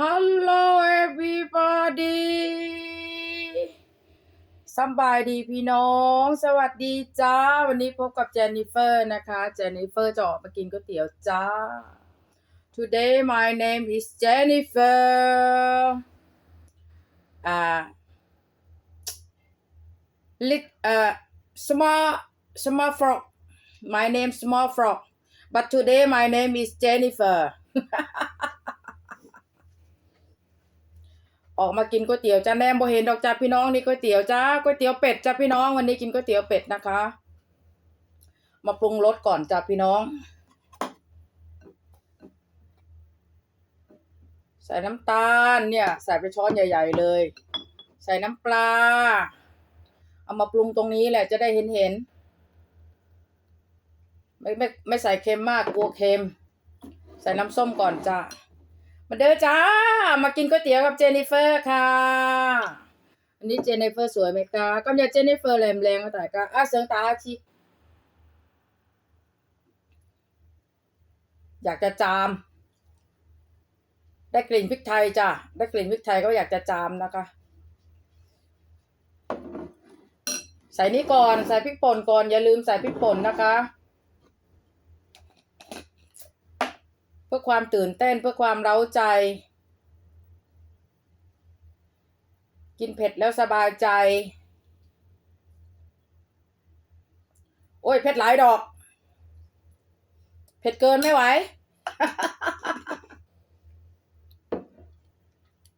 Hello everybody สบายดีพี่น้อง สวัสดีจ้า วันนี้พบกับเจนนิเฟอร์นะคะ เจนนิเฟอร์จะออกมากินก๋วยเตี๋ยวจ้า Today my name is Jennifer อ่า lit อ่อ small small frog my name small frog but today my name is Jennifer ออกมากินก๋วยเตี๋ยวจ้าแนมโบเห็นดอกจ้าพี่น้องนี่ก๋วยเตี๋ยวจ้าก๋วยเตี๋ยวเป็ดจ้าพี่น้องวันนี้กินก๋วยเตี๋ยวเป็ดนะคะ มาปรุงรสก่อนจ้าพี่น้อง ใส่น้ำตาลเนี่ย ใส่ไปช้อนใหญ่ ๆ เลย ใส่น้ำปลา เอามาปรุงตรงนี้แหละจะได้เห็นเห็นๆไม่ไม่ไม่ใส่เค็มมากกลัวเค็ม ใส่น้ำส้มก่อนจ้า มาเด้อจ้า มากินก๋วยเตี๋ยวกับเจนนิเฟอร์ค่ะ อันนี้เจนนิเฟอร์สวยไหมคะก็อย่าเจนนิเฟอร์แหลมแรงก็แต่ก็อะเสียงตาชีอยากจะจาม ได้กลิ่นพริกไทยจ้ะ ได้กลิ่นพริกไทยก็อยากจะจามนะคะ ใส่นี่ก่อน ใส่พริกป่นก่อน อย่าลืมใส่พริกป่นนะคะ พื่อความตื่นเต้นเพื่อความเร้าใจ กินเผ็ดแล้วสบายใจ โอ้ยเผ็ดหลายดอก เผ็ดเกินไม่ไหว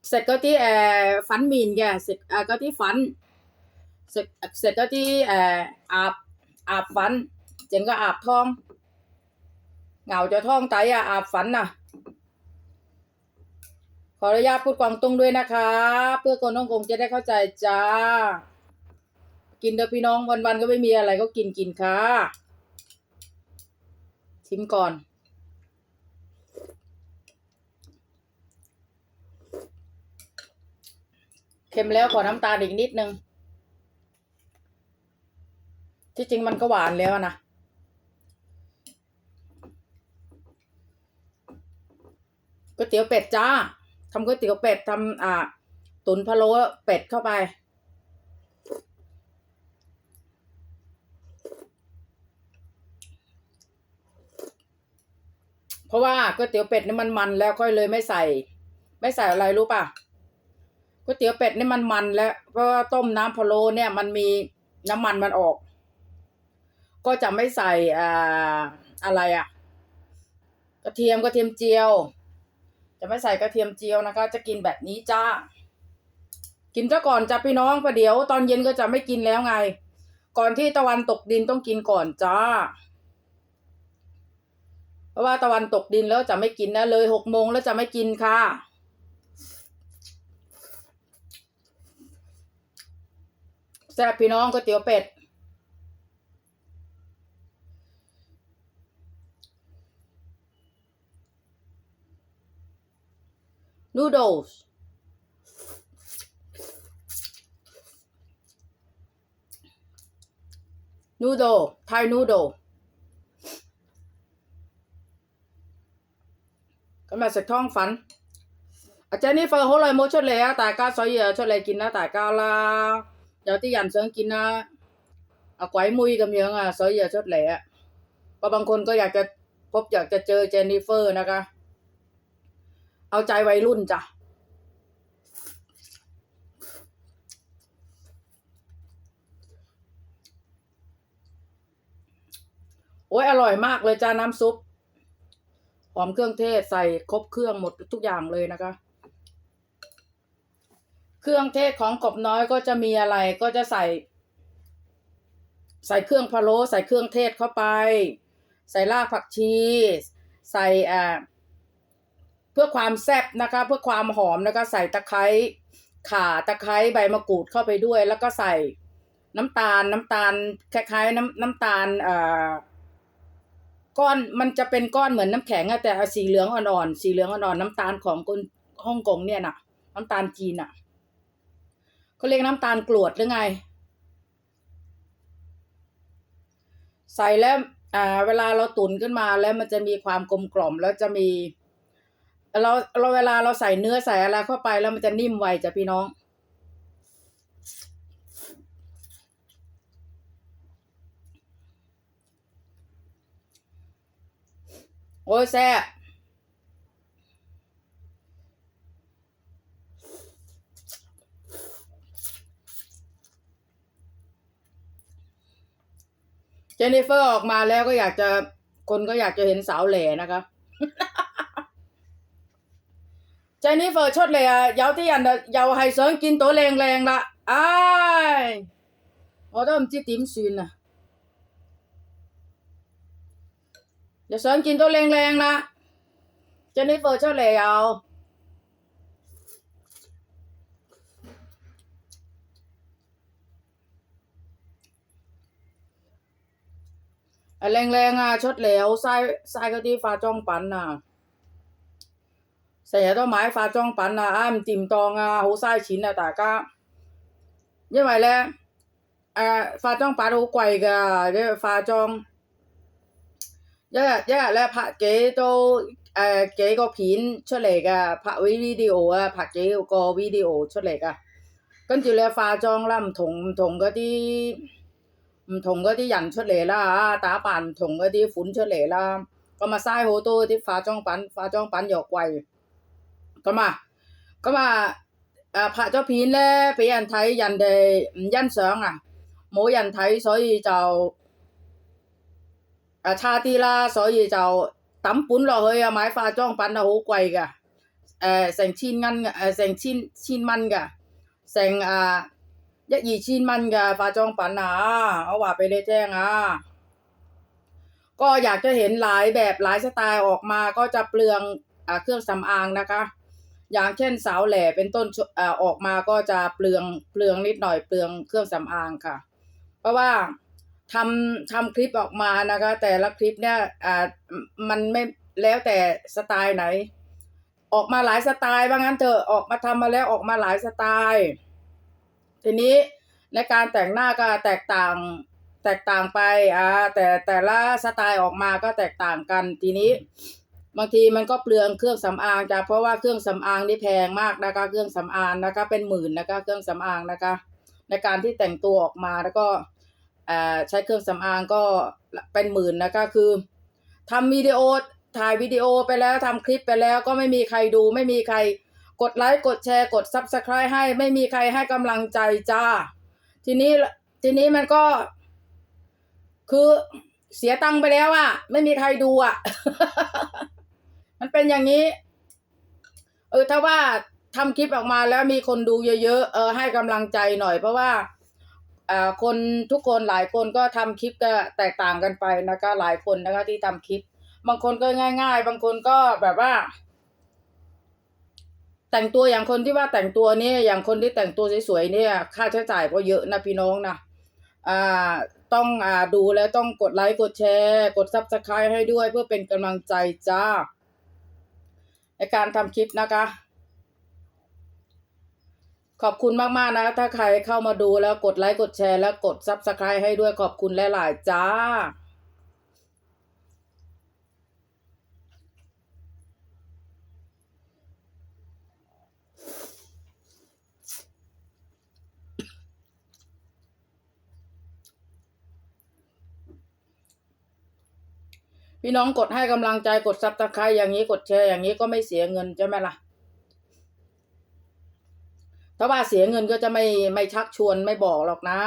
เสร็จก็ที่เอ่อฟันหมีนแกเสร็จเออก็ที่ฟัน เสร็จเสร็จก็ที่เอ่ออาบอาบฟัน เจนก็อาบท้อง เหงาจะท้องไตอะอาบฝันน่ะขออนุญาตพูดกวางตุ้งด้วยนะคะ เพื่อคนฮ่องกงจะได้เข้าใจจ้า กินเด้อพี่น้องวันๆก็ไม่มีอะไรก็กินกินค่ะ ชิมก่อน เค็มแล้วขอน้ำตาลอีกนิดนึงที่จริงมันก็หวานแล้วนะ ก๋วยเตี๋ยวเป็ดจ้าทำก๋วยเตี๋ยวเป็ดทำอ่า ตุ๋นพะโล้เป็ดเข้าไป เพราะว่าก๋วยเตี๋ยวเป็ดนี่มันมันแล้วค่อยเลยไม่ใส่ ไม่ใส่อะไรรู้ป่ะก๋วยเตี๋ยวเป็ดนี่มันมันแล้วเพราะว่าต้มน้ำพะโล้เนี่ย มันมีน้ำมันมันออก ก็จะไม่ใส่อ่าอะไรอะ่ะกระเทียมกระเทียมเจียว จะไม่ใส่กระเทียมเจียวนะคะ จะกินแบบนี้จ้า กินซะก่อนจ้าพี่น้องประเดี๋ยวตอนเย็นก็จะไม่กินแล้วไง ก่อนที่ตะวันตกดินต้องกินก่อนจ้า เพราะว่าตะวันตกดินแล้วจะไม่กินนะเลยหกโมงแล้วจะไม่กินค่ะแซ่บพี่น้องก๋วยเตี๋ยวเป็ด close. Noodle, Thai noodle. Cái mà sạch thong phắn. À chén này phần hỗ lời mỗi chút lẻ, tại ca xoay giờ chút lẻ kín đó, tại ca là... Giờ tí dành sướng kín đó. À quái mùi cầm nhớ à, xoay giờ chút lẻ. Và bằng คนก็อยากจะพบอยากจะเจอเจนนิเฟอร์นะคะ เอาใจวัยรุ่นจ้ะ อ้ยอร่อยมากเลยจ้าน้ำซุปหอมเครื่องเทศใส่ครบเครื่องหมดทุกอย่างเลยนะคะ เครื่องเทศของกบน้อยก็จะมีอะไรก็จะใส่ ใส่เครื่องพะโล้ใส่เครื่องเทศเข้าไป ใส่รากผักชี ใส่อ่าเพื่อความแซ่บนะคะ เพื่อความหอมนะคะใส่ตะไคร้ข่าตะไคร้ใบมะกรูดเข้าไปด้วย แล้วก็ใส่น้ำตาลน้ำตาลคล้ายๆ น้ำน้ำตาลเอ่อ ก้อนมันจะเป็นก้อนเหมือนน้ำแข็งอะแต่สีเหลืองอ่อนๆสีเหลืองอ่อนๆน้ำตาลของคนฮ่องกงเนี่ยน่ะ น้ำตาลจีนน่ะเขาเรียกน้ำตาลกรวดหรือไง ใส่แล้วอ่าเวลาเราตุ๋นขึ้นมาแล้วมันจะมีความกลมกล่อมแล้วจะมีเราเราเวลาเราใส่เนื้อใส่อะไรเข้าไปแล้วมันจะนิ่มไวจ้ะพี่น้อง โอ้ยแซ่บเจนนิเฟอร์ออกมาแล้วก็อยากจะคนก็อยากจะเห็นสาวแหล่นะคะ เจนนิเฟอร์出嚟啊！有啲人啊，又係想見到靚靚啦，唉，我都唔知點算啊！ 又想見到靚靚啦，Jennifer 出嚟又，誒靚靚啊，出嚟好嘥嘥嗰啲化妝品啊！成日都買化妝品啊，啊唔掂當啊，好嘥錢啊，大家。因為咧，誒、化妝品好貴㗎，因為化妝 一日一日咧拍幾多誒、幾個片出嚟㗎，拍 video 啊，拍幾個 video 出嚟㗎。跟住你化妝啦，唔同唔同嗰啲唔同嗰啲人出嚟啦嚇，打扮唔同嗰啲款出嚟啦，咁啊嘥好多啲化妝品，化妝品又貴。咁啊，咁啊，誒、拍咗片咧，俾人睇，人哋唔欣賞啊，冇人睇，所以就 อาชาตีลาสอยีเจ้าตำปุ้นรอเฮยไม้ฟ้าจ้องปันนะโหไกวกะเอ่อแสงชินงันเอ่อแสงชินชินมันกะแสงอ่ก็อยากจะเห็นหลายแบบหลายสไตล์ออกมาก็จะเปลืองอเครื่องสำอางนะคะ อย่างเช่นสาวแหล่เป็นต้นอออกมาก็จะเปลืองเปลืองนิดหน่อยเปลืองเครื่องสำอางค่ะ เพราะว่า ทำทำคลิปออกมานะคะ แต่ละคลิปเนี่ยอ่ามันไม่แล้วแต่สไตล์ไหน ออกมาหลายสไตล์ว่างั้นเถอะออกมาทำมาแล้วออกมาหลายสไตล์ ทีนี้ในการแต่งหน้าก็แตกต่างแตกต่างไปอ่าแต่แต่ละสไตล์ออกมาก็แตกต่างกันทีนี้ บางทีมันก็เปลืองเครื่องสำอางจ้ะเพราะว่าเครื่องสำอางนี่แพงมากนะคะ เครื่องสำอางนะคะ เป็นหมื่นนะคะ เครื่องสำอางนะคะ ในการที่แต่งตัวออกมาแล้วก็ ใช้เครื่องสำอางก็เป็นหมื่นนะคะคือทำวิดีโอถ่ายวิดีโอไปแล้วทำคลิปไปแล้วก็ไม่มีใครดู ไม่มีใครกดไลค์กดแชร์กด Subscribe ให้ ไม่มีใครให้กำลังใจจ้า ทีนี้ทีนี้มันก็ คือเสียตังค์ไปแล้วอะไม่มีใครดูอะมันเป็นอย่างนี้ เออถ้าว่าทำคลิปออกมาแล้วมีคนดูเยอะๆเออให้กำลังใจหน่อยเพราะว่า คนทุกคนหลายคนก็ทำคลิปก็แตกต่างกันไปนะคะ หลายคนนะคะที่ทำคลิป บางคนก็ง่าย ๆ บางคนก็แบบว่า แต่งตัวอย่างคนที่ว่าแต่งตัวเนี่ยอย่างคนที่แต่งตัวสวยๆเนี่ย ค่าใช้จ่ายก็เยอะนะพี่น้องนะอ่าต้องอ่าดูแล้วต้องกดไลค์กดแชร์ กดซับสไครต์ให้ด้วยเพื่อเป็นกำลังใจจ้าในการทำคลิปนะคะ ขอบคุณมาก ๆ นะ ถ้าใครเข้ามาดูแล้วกดไลค์ กดแชร์ แล้วกดซับสไครต์ให้ด้วยขอบคุณหลาย ๆ จ้าพี่น้องกดให้กำลังใจกดซับสไครต์อย่างนี้กดแชร์อย่างนี้ก็ไม่เสียเงินใช่ไหมล่ะ ถ้าว่าเสียเงินก็จะไม่ไม่ชักชวนไม่บอกหรอกนะ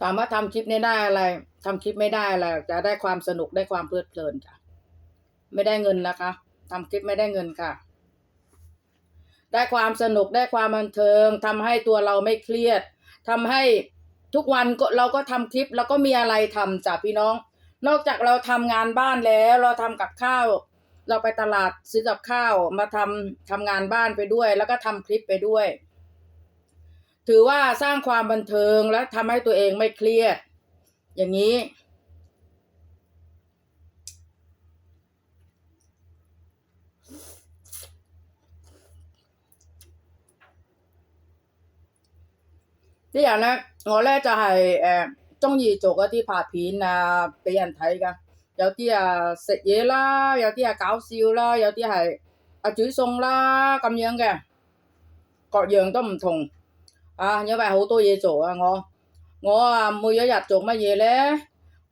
ถามว่าทำคลิปนี้ได้อะไรทำคลิปไม่ได้อะไรจะได้ความสนุกได้ความเพลิดเพลินจ้ะไม่ได้เงินนะคะทำคลิปไม่ได้เงินค่ะ ได้ความสนุกได้ความบันเทิงทำให้ตัวเราไม่เครียดทำให้ทุกวันเราก็ทำคลิป แล้วก็มีอะไรทำจ้ะพี่น้อง นอกจากเราทำงานบ้านแล้วเราทำกับข้าว เราไปตลาดซื้อกับข้าวมาทำทำงานบ้านไปด้วย แล้วก็ทำคลิปไปด้วย ถือว่าสร้างความบันเทิงและทำให้ตัวเองไม่เครียด อย่างนี้ ที่อย่างนะหัวแรกจะให้เอ 中意做嗰啲拍片啊，俾人睇噶。有啲啊食嘢啦，有啲啊搞笑啦，有啲係啊煮餸啦咁樣嘅，各樣都唔同啊。因為好多嘢做啊，我我啊每一日做乜嘢咧？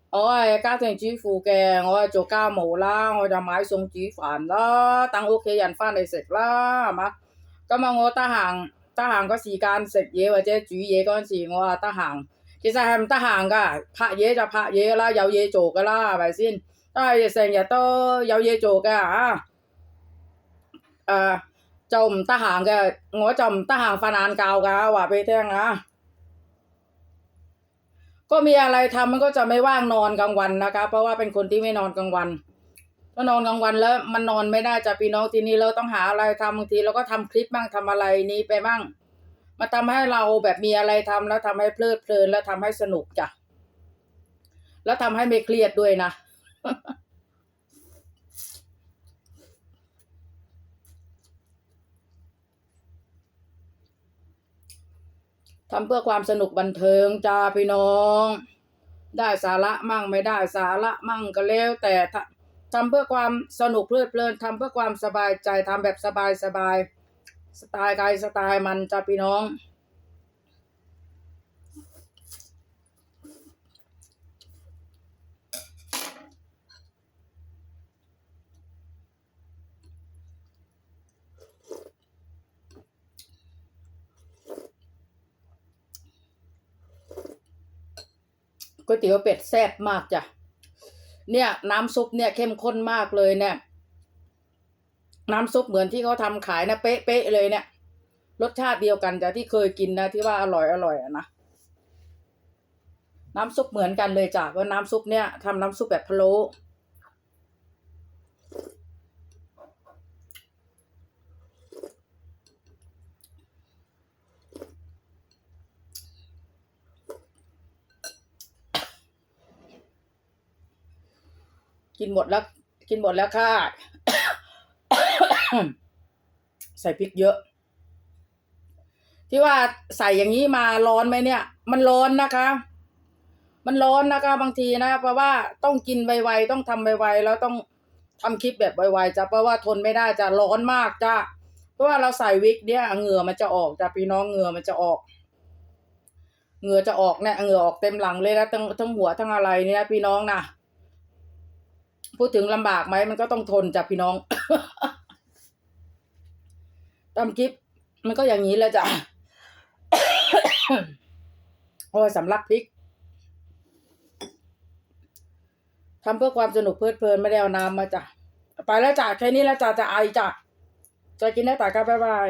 我係家庭主婦嘅，我係做家務啦，我就買餸煮飯啦，等屋企人翻嚟食啦，係嘛？咁啊，我得閒得閒個時間食嘢或者煮嘢嗰陣時，我啊得閒。 其实系唔得闲噶，拍嘢就拍嘢噶啦，有嘢做噶啦，系咪先？都系成日都有嘢做嘅啊！诶、呃，就唔得闲嘅，我就唔得闲瞓晏觉噶，话俾你听啊！ก็มีอะไรทำมันก็จะไม่ว่างนอนกลางวันนะคะเพราะว่าเป็นคนที่ไม่นอนกลางวันก็นอนกลางวันแล้ว มันนอนไม่ได้จ้ะพี่น้องทีนี้เราต้องหาอะไรทำบางทีเราก็ทำคลิปบ้างทำอะไรนี้ไปบ้าง มาทำให้เราแบบมีอะไรทำแล้วทำให้เพลิดเพลินแล้วทำให้สนุกจ้ะ แล้วทำให้ไม่เครียดด้วยนะ ทำเพื่อความสนุกบันเทิงจ้าพี่น้อง ได้สาระมั่งไม่ได้สาระมั่งก็แล้วแต่ทำทำเพื่อความสนุกเพลิดเพลินทำเพื่อความสบายใจทำแบบสบายสบาย สไตล์ใครสไตล์มันจ้าพี่น้อง ก๋วยเตี๋ยวเป็ดแซ่บมากจ้ะเนี่ยน้ำซุปเนี่ยเข้มข้นมากเลยเนี่ย น้ำซุปเหมือนที่เขาทำขายนะเป๊ะเป๊ะเลยเนี่ย รสชาติเดียวกันจ้ะที่เคยกินนะที่ว่าอร่อยอร่อยนะน้ำซุปเหมือนกันเลยจ้ะว่าน้ำซุปเนี่ยทำน้ำซุปแบบพะโล้กินหมดแล้ว กินหมดแล้วค่ะ ใส่พริกเยอะ ที่ว่าใส่อย่างนี้มาร้อนไหมเนี่ย มันร้อนนะคะ มันร้อนนะคะ บางทีนะ เพราะว่าต้องกินไวๆต้องทำไวๆแล้วต้องทำคลิปแบบไวๆจ้ะเพราะว่าทนไม่ได้จะร้อนมากจ้ะเพราะว่าเราใส่วิกเนี่ยเหงื่อมันจะออกจ้ะพี่น้องเหงื่อมันจะออกเหงื่อจะออกเนี่ยเหงื่อออกเต็มหลังเลยนะทั้งทั้งหัวทั้งอะไรเนี่ยพี่น้องนะพูดถึงลำบากไหมมันก็ต้องทนจ้ะพี่น้อง ทำคลิป มันก็อย่างนี้แหละจ้ะโอ้ยสำลักพริกทำเพื่อความสนุกเพลิดเพลินไม่ได้เอาน้ำมาจ้ะ ไปแล้วจ้ะ แค่นี้แล้วจ้ะจะไอจ้ะจะกินได้แต่ก็บ๊ายบาย